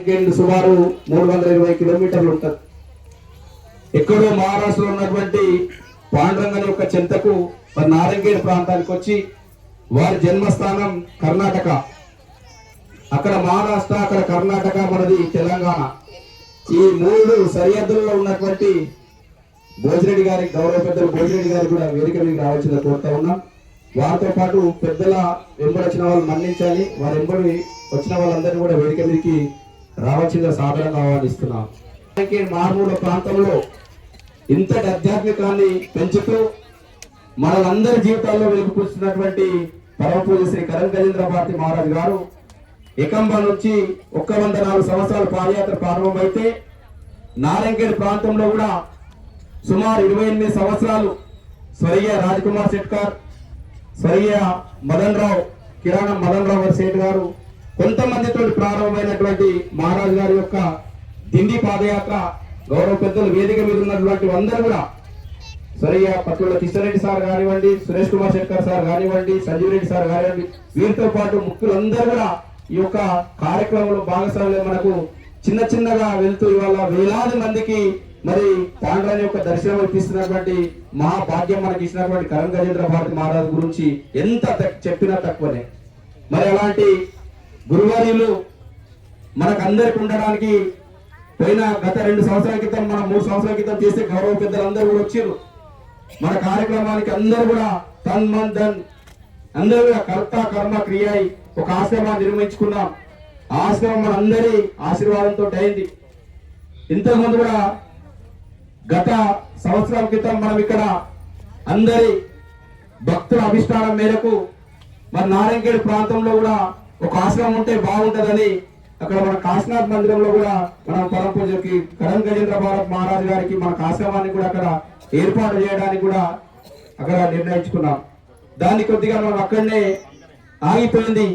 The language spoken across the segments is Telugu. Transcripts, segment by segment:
వీకెండ్ సుమారు మూడు వందల ఇరవై కిలోమీటర్లు ఉంటుంది. ఎక్కడో మహారాష్ట్రలో ఉన్నటువంటి పాండురంగని యొక్క చెంతకు మరి నారంగేడ్ ప్రాంతానికి వచ్చి వారి జన్మస్థానం కర్ణాటక. అక్కడ మహారాష్ట్ర అక్కడ కర్ణాటక మనది తెలంగాణ. ఈ మూడు సరిహద్దుల్లో ఉన్నటువంటి భోజిరెడ్డి గారి గౌరవ పెద్దలు భోజిరెడ్డి గారి కూడా వేదిక మీకు రావాల్సిందిగా కోరుతా ఉన్నాం. వారితో పాటు పెద్దల వెంబడి వచ్చిన వాళ్ళు మన్నించాలి. వారి వెంబడి వచ్చిన వాళ్ళందరినీ కూడా వేదిక మీదకి రావాల్సిందిగా సాధారణంగా ఆహ్వానిస్తున్నాం మారుమూల ప్రాంతంలో ఇంతటి ఆధ్యాత్మికాన్ని పెంచుతూ మనందరి జీవితాల్లో వెలుగుపరుస్తున్నటువంటి పరమ పూజ శ్రీ కరణ్ గజేంద్ర భారతి మహారాజ్ గారు ఎకంబ నుంచి ఒక్క వంద నాలుగు సంవత్సరాల పాదయాత్ర ప్రారంభమైతే నారాయణగేడ్ ప్రాంతంలో కూడా సుమారు ఇరవై ఎనిమిది సంవత్సరాలు స్వర్గీయ రాజ్కుమార్ శెట్కర్ స్వర్గీయ మదన్ రావు కిరాణం మదన్ రావు సేట్ గారు కొంతమందితో ప్రారంభమైనటువంటి మహారాజు గారి యొక్క దిండి పాదయాత్ర గౌరవ పెద్దలు వేదిక మీద ఉన్నటువంటి అందరూ కూడా సరియ పట్టుల కిషన్ సార్ కానివ్వండి సురేష్ కుమార్ శెట్కర్ సార్ కానివ్వండి సంజీవ్ రెడ్డి సార్ కానివ్వండి వీరితో పాటు ముఖ్యులందరూ కూడా ఈ యొక్క కార్యక్రమంలో భాగస్వామ్యం మనకు చిన్న చిన్నగా వెళ్తూ ఇవాళ వేలాది మందికి మరి పాండ్రాని యొక్క దర్శనం ఇప్పిస్తున్నటువంటి మహాభాగ్యం మనకి ఇచ్చినటువంటి కరం గజేంద్ర భారతి మహారాజు గురించి ఎంత చెప్పినా తక్కువనే. మరి అలాంటి గురువారీలు మనకందరికి ఉండడానికి పోయిన గత రెండు సంవత్సరాల క్రితం మన మూడు సంవత్సరాల క్రితం చేసే గౌరవ పెద్దలందరూ కూడా వచ్చారు. మన కార్యక్రమానికి అందరూ కూడా తన్ మన్ ధన్ అందరూ కూడా కర్త కర్మ క్రియ ఒక ఆశ్రమాన్ని నిర్మించుకున్నాం. ఆ ఆశ్రమం మన అందరి ఆశీర్వాదంతో అయింది. ఇంతకుముందు కూడా గత సంవత్సరాల క్రితం మనం ఇక్కడ అందరి భక్తుల అభిష్టానం మేరకు మరి నారాయణగేడ్ ప్రాంతంలో కూడా ఒక ఆశ్రమం ఉంటే బాగుంటుందని అక్కడ మన కాశీనాథ్ మందిరంలో కూడా మనం పరం పూజకి కరణ్ గజేంద్ర భారత్ మహారాజు గారికి మన ఆశ్రమాన్ని కూడా అక్కడ ఏర్పాటు చేయడానికి కూడా అక్కడ నిర్ణయించుకున్నాం. దాన్ని కొద్దిగా మనం అక్కడనే ఆగిపోయింది.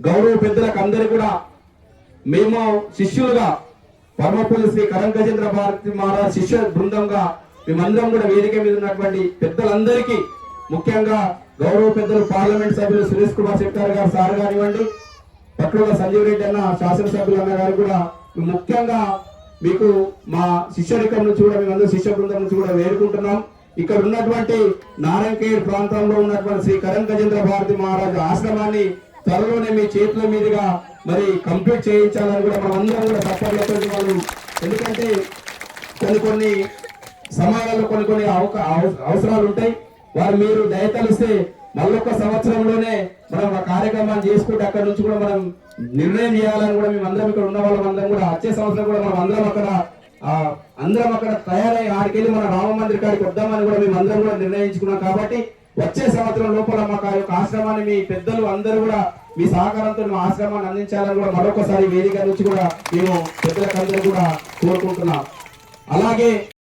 గౌరవ పెద్దలకు అందరూ కూడా మేము శిష్యులుగా పరమపూజ శ్రీ కరణ్ గజేంద్ర భారతి మహారాజ్ శిష్య బృందంగా మేమందరం కూడా వేదిక మీద ఉన్నటువంటి పెద్దలందరికీ ముఖ్యంగా గౌరవ పెద్దలు పార్లమెంట్ సభ్యులు సురేష్ కుమార్ శెట్టార్ గారు సార్ కానివ్వండి పట్ల సంజీవ్ రెడ్డి అన్న శాసనసభ్యులు అన్న గారు కూడా ముఖ్యంగా మీకు మా శిష్యరికం నుంచి కూడా మేమందరూ శిష్య బృందం నుంచి కూడా వేడుకుంటున్నాం. ఇక్కడ ఉన్నటువంటి నారాయణకేర్ ప్రాంతంలో ఉన్నటువంటి శ్రీ కరణ్ గజేంద్ర భారతి మహారాజు ఆశ్రమాన్ని త్వరలోనే మీ చేతుల మీదుగా మరి కంప్లీట్ చేయించాలని కూడా మనం అందరం కూడా తప్పట్లేదు వాళ్ళు ఎందుకంటే కొన్ని కొన్ని సమాజంలో కొన్ని కొన్ని అవకా అవసరాలు ఉంటాయి. వారు మీరు దయతలిస్తే మళ్ళొక సంవత్సరంలోనే మనం ఆ కార్యక్రమాన్ని చేసుకుంటే అక్కడ నుంచి కూడా మనం నిర్ణయం చేయాలని కూడా మేము అందరం ఇక్కడ ఉన్న వాళ్ళం అందరం కూడా వచ్చే సంవత్సరం కూడా మనం అందరం అక్కడ అందరం అక్కడ తయారై ఆడికెళ్ళి మన రామ మందిర్ కాడికి వద్దామని కూడా మేము అందరం కూడా నిర్ణయించుకున్నాం కాబట్టి వచ్చే సంవత్సరం లోపల మాకు ఆ యొక్క ఆశ్రమాన్ని మీ పెద్దలు అందరూ కూడా మీ సహకారంతో మా ఆశ్రమాన్ని అందించాలని కూడా మరొకసారి వేదిక నుంచి కూడా మేము పెద్దలకు అందరూ కూడా కోరుకుంటున్నాం. అలాగే